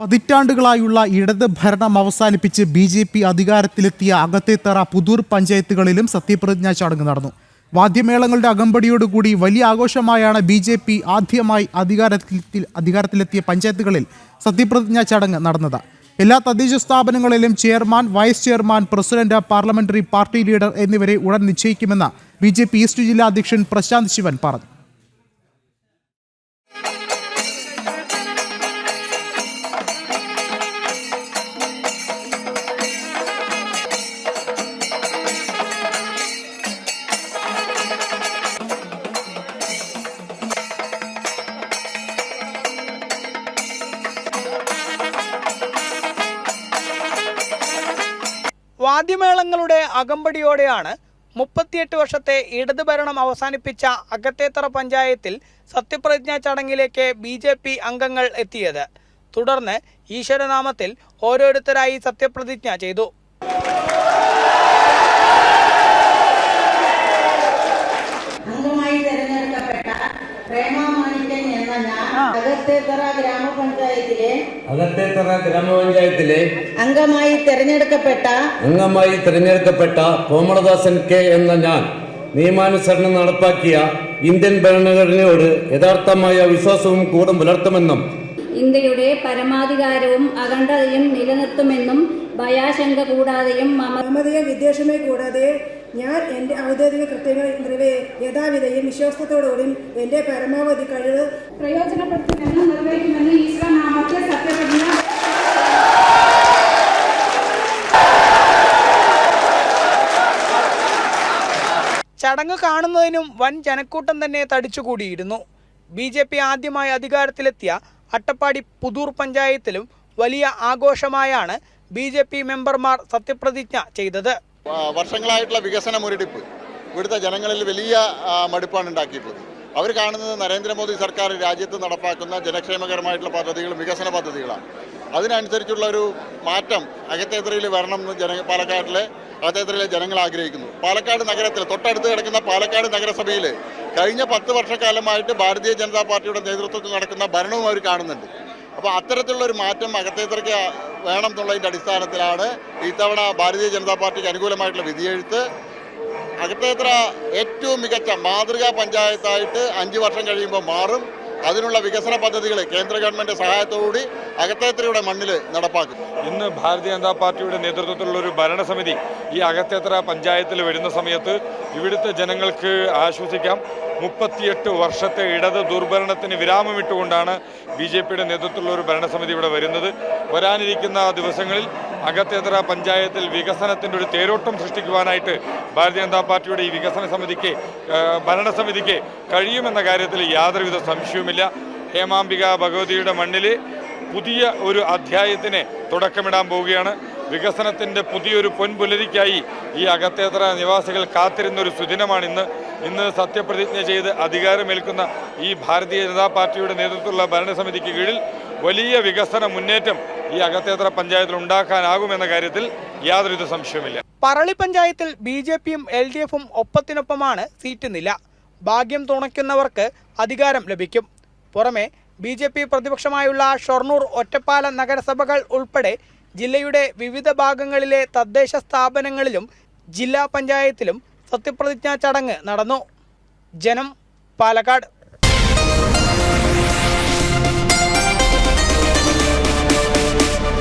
പതിറ്റാണ്ടുകളായുള്ള ഇടത് ഭരണം അവസാനിപ്പിച്ച് ബി ജെ പി അധികാരത്തിലെത്തിയ അകത്തേത്തറ പുതൂർ പഞ്ചായത്തുകളിലും സത്യപ്രതിജ്ഞാ ചടങ്ങ് നടന്നു. വാദ്യമേളങ്ങളുടെ അകമ്പടിയോടുകൂടി വലിയ ആഘോഷമായാണ് ബി ജെ പി ആദ്യമായി അധികാരത്തിൽ അധികാരത്തിലെത്തിയ പഞ്ചായത്തുകളിൽ സത്യപ്രതിജ്ഞാ ചടങ്ങ് നടന്നത്. എല്ലാ തദ്ദേശ സ്ഥാപനങ്ങളിലും chairman vice chairman president parliamentary party leader എന്നിവരെ ഉടൻ നിശ്ചയിക്കുമെന്ന് ബി ഈസ്റ്റ് ജില്ലാ അധ്യക്ഷൻ പ്രശാന്ത് ശിവൻ പറഞ്ഞു. വാദ്യമേളങ്ങളുടെ അകമ്പടിയോടെയാണ് മുപ്പത്തിയെട്ട് വർഷത്തെ ഇടത് ഭരണം അവസാനിപ്പിച്ച അകത്തേത്തറ പഞ്ചായത്തിൽ സത്യപ്രതിജ്ഞാ ചടങ്ങിലേക്ക് ബി ജെ പി അംഗങ്ങൾ എത്തിയത്. തുടർന്ന് ഈശ്വരനാമത്തിൽ ഓരോരുത്തരായി സത്യപ്രതിജ്ഞ ചെയ്തു അംഗമായി തെരഞ്ഞെടുക്കപ്പെട്ട പ്രേമാമാണിക്യൻ എന്ന ഞാൻ അകത്തേത്തറ ഗ്രാമപഞ്ചായത്തിലെ അകത്തേത്തറ ഗ്രാമപഞ്ചായത്തിലെ അംഗമായി തെരഞ്ഞെടുക്കപ്പെട്ട അംഗമായി തിരഞ്ഞെടുക്കപ്പെട്ട കോമളദാസൻ കെ എന്ന ഞാൻ നിയമാനുസരണം നടപ്പാക്കിയ ഇന്ത്യൻ ഭരണഘടനയോട് യഥാർത്ഥമായ വിശ്വാസവും കൂടെ പുലർത്തുമെന്നും ഇന്ത്യയുടെ പരമാധികാരവും അഖണ്ഡതയും നിലനിർത്തുമെന്നും ഭയാശങ്ക കൂടാതെയും മമതയോ വിദ്വേഷമേ കൂടാതെ ഞാൻ എന്റെ ഔദ്യോഗിക കൃത്യങ്ങൾ യഥാവിധയും വിശ്വാസത്തോടുകൂടിയും എന്റെ പരമാവധി കഴിവ് പ്രയോജനപ്പെടുത്തുമെന്ന് നിർവഹിക്കുമെന്ന് സത്യപ്രതിജ്ഞ ചടങ്ങ് കാണുന്നതിനും വൻ ജനക്കൂട്ടം തന്നെ തടിച്ചുകൂടിയിരുന്നു. ബി ജെ പി ആദ്യമായി അധികാരത്തിലെത്തിയ അട്ടപ്പാടി പുതൂർ പഞ്ചായത്തിലും വലിയ ആഘോഷമായാണ് ബി ജെ പി മെമ്പർമാർ സത്യപ്രതിജ്ഞ ചെയ്തത്. വർഷങ്ങളായിട്ടുള്ള വികസന മുരടിപ്പ്. ഇവിടുത്തെ ജനങ്ങളിൽ വലിയ മടുപ്പാണ് ഉണ്ടാക്കിയിട്ടുള്ളത്. അവർ കാണുന്നത് നരേന്ദ്രമോദി സർക്കാർ രാജ്യത്ത് നടപ്പാക്കുന്ന ജനക്ഷേമകരമായിട്ടുള്ള പദ്ധതികളും വികസന പദ്ധതികളാണ്. അതിനനുസരിച്ചുള്ള ഒരു മാറ്റം അകത്തേത്തറയിൽ വരണം എന്ന് ജന പാലക്കാട്ടിലെ അകത്തേത്തറയിലെ ജനങ്ങൾ ആഗ്രഹിക്കുന്നു. പാലക്കാട് നഗരത്തിൽ തൊട്ടടുത്ത് കിടക്കുന്ന പാലക്കാട് നഗരസഭയിൽ കഴിഞ്ഞ പത്ത് വർഷക്കാലമായിട്ട് ഭാരതീയ ജനതാ പാർട്ടിയുടെ നേതൃത്വത്തിൽ നടക്കുന്ന ഭരണവും അവർ കാണുന്നുണ്ട്. അപ്പോൾ അത്തരത്തിലുള്ള ഒരു മാറ്റം അകത്തേത്തറയ്ക്ക് വേണം എന്നുള്ളതിന്റെ അടിസ്ഥാനത്തിലാണ് ഇത്തവണ ഭാരതീയ ജനതാ പാർട്ടിക്ക് അനുകൂലമായിട്ടുള്ള വിധിയെഴുത്ത് അകത്തേത്ര ഏറ്റവും മികച്ച മാതൃകാ പഞ്ചായത്തായിട്ട് അഞ്ച് വർഷം കഴിയുമ്പോൾ മാറും. അതിനുള്ള വികസന പദ്ധതികൾ കേന്ദ്ര ഗവൺമെന്റ് സഹായത്തോടുകൂടി അകത്തേത്രയുടെ മണ്ണിൽ നടപ്പാക്കും ഇന്ന് ഭാരതീയ ജനതാ പാർട്ടിയുടെ നേതൃത്വത്തിലുള്ള ഒരു ഭരണസമിതി ഈ അകത്തേത്തറ പഞ്ചായത്തിൽ വരുന്ന സമയത്ത് ഇവിടുത്തെ ജനങ്ങൾക്ക് ആശ്വസിക്കാം. മുപ്പത്തിയെട്ട് വർഷത്തെ ഇടത് ദുർഭരണത്തിന് വിരാമമിട്ടുകൊണ്ടാണ് ബി ജെ പിയുടെ നേതൃത്വത്തിലുള്ള ഒരു ഭരണസമിതി ഇവിടെ വരുന്നത്. വരാനിരിക്കുന്ന ദിവസങ്ങളിൽ അകത്തേത്തറ പഞ്ചായത്തിൽ വികസനത്തിന്റെ ഒരു തേരോട്ടം സൃഷ്ടിക്കുവാനായിട്ട് ഭാരതീയ ജനതാ പാർട്ടിയുടെ ഈ വികസന സമിതിക്ക് ഭരണസമിതിക്ക് കഴിയുമെന്ന കാര്യത്തിൽ യാതൊരുവിധ സംശയവുമില്ല. ഹേമാംബിക ഭഗവതിയുടെ മണ്ണിൽ പുതിയ ഒരു അധ്യായത്തിന് തുടക്കമിടാൻ പോവുകയാണ്. വികസനത്തിന്റെ പുതിയൊരു പൊൻപുലരിക്കായി ഈ അകത്തേത്ര നിവാസികൾ കാത്തിരുന്ന ഒരു സുദിനമാണ് ഇന്ന്. ഇന്ന് സത്യപ്രതിജ്ഞ ചെയ്ത് അധികാരമേൽക്കുന്ന ഈ ഭാരതീയ ജനതാ പാർട്ടിയുടെ നേതൃത്വത്തിലുള്ള ഭരണസമിതിക്ക് കീഴിൽ വലിയ വികസന മുന്നേറ്റം ഈ അകത്തേത്ര പഞ്ചായത്തിൽ ഉണ്ടാക്കാനാകുമെന്ന കാര്യത്തിൽ യാതൊരുവിധ സംശയവുമില്ല. പറളി പഞ്ചായത്തിൽ ബി ജെ പിയും എൽ ഡി എഫും ഒപ്പത്തിനൊപ്പമാണ് സീറ്റ് നില. ഭാഗ്യം തുണയ്ക്കുന്നവർക്ക് അധികാരം ലഭിക്കും. പുറമെ ബി ജെ പി പ്രതിപക്ഷമായുള്ള ഷൊർണൂർ ഒറ്റപ്പാല നഗരസഭകൾ ഉൾപ്പെടെ ജില്ലയുടെ വിവിധ ഭാഗങ്ങളിലെ തദ്ദേശ സ്ഥാപനങ്ങളിലും ജില്ലാ പഞ്ചായത്തിലും സത്യപ്രതിജ്ഞാ ചടങ്ങ് നടന്നു. ജനം പാലക്കാട്.